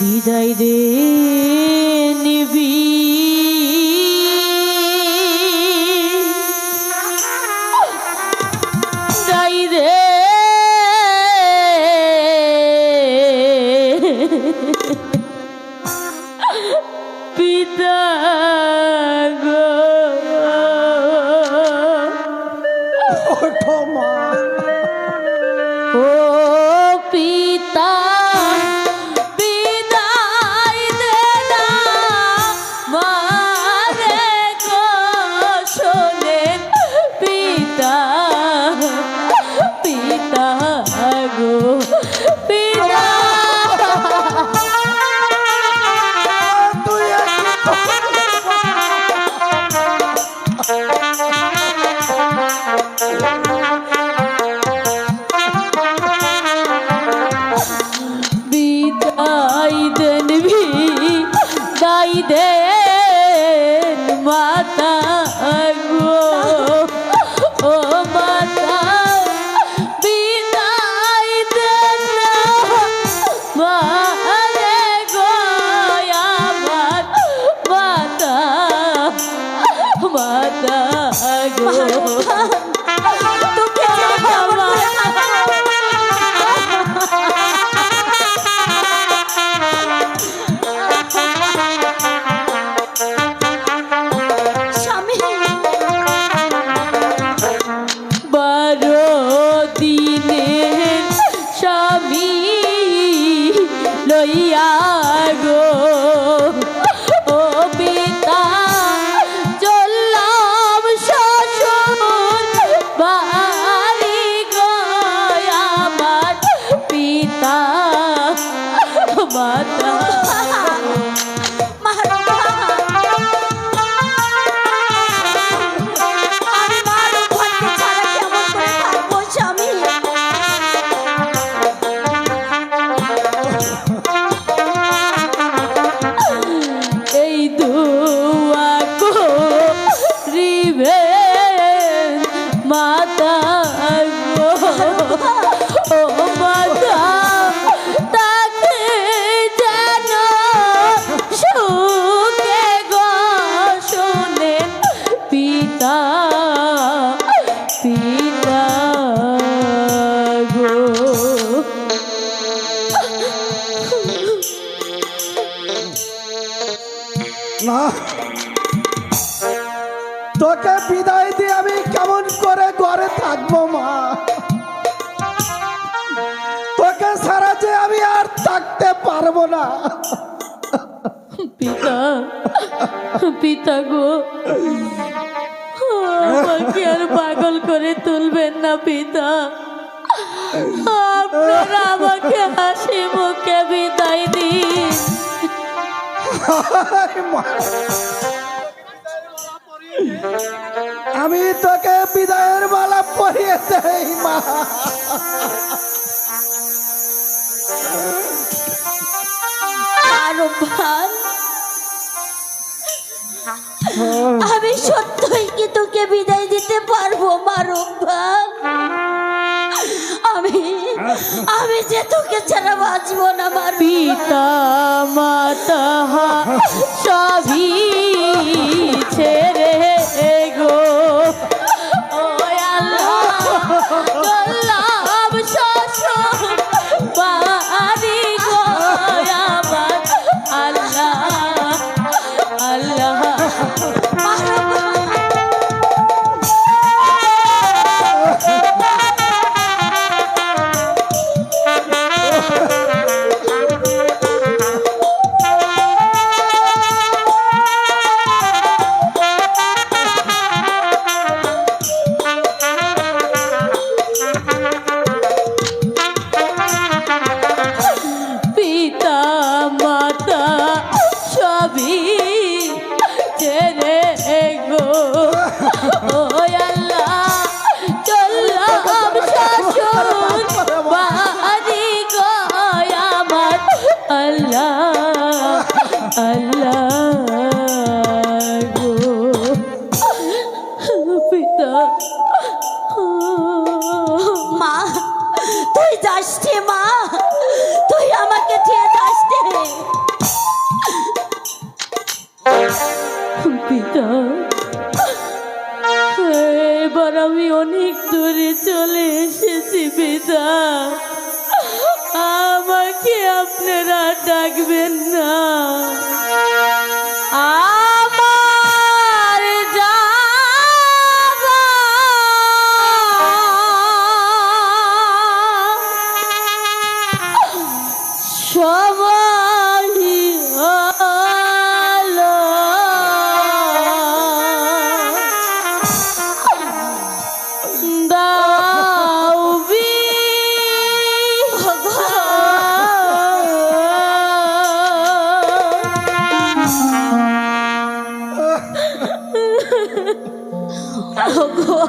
বিদায় দে নিবি। বিদায় দে। পিতা গো। ওঠো মা। লইয়া গো। পারব না। পিতা পিতা গো আমাকে আর পাগল করে তুলবেন না পিতা। আপনারা আমাকে হাসি মুখে বিদায় দিন। আমি তোকে বিদায়ের মালা পরিয়ে দেই মা। ভার হ্যাঁ। আমি সত্যই কি তোকে বিদায় দিতে পারব মারুম ভার আমি আমি যে তোকে ছাড়া বাঁচবো না মার পিতা মাতা সব পিতা আমাকে আপনারা ডাকবেন না। সবাই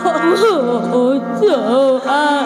哦，走啊！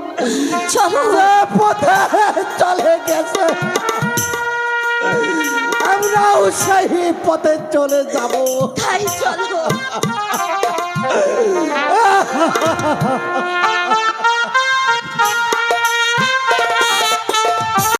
চলো। পথে চলে গেছে আমরাও সেই পথে চলে যাব। তাই চলো।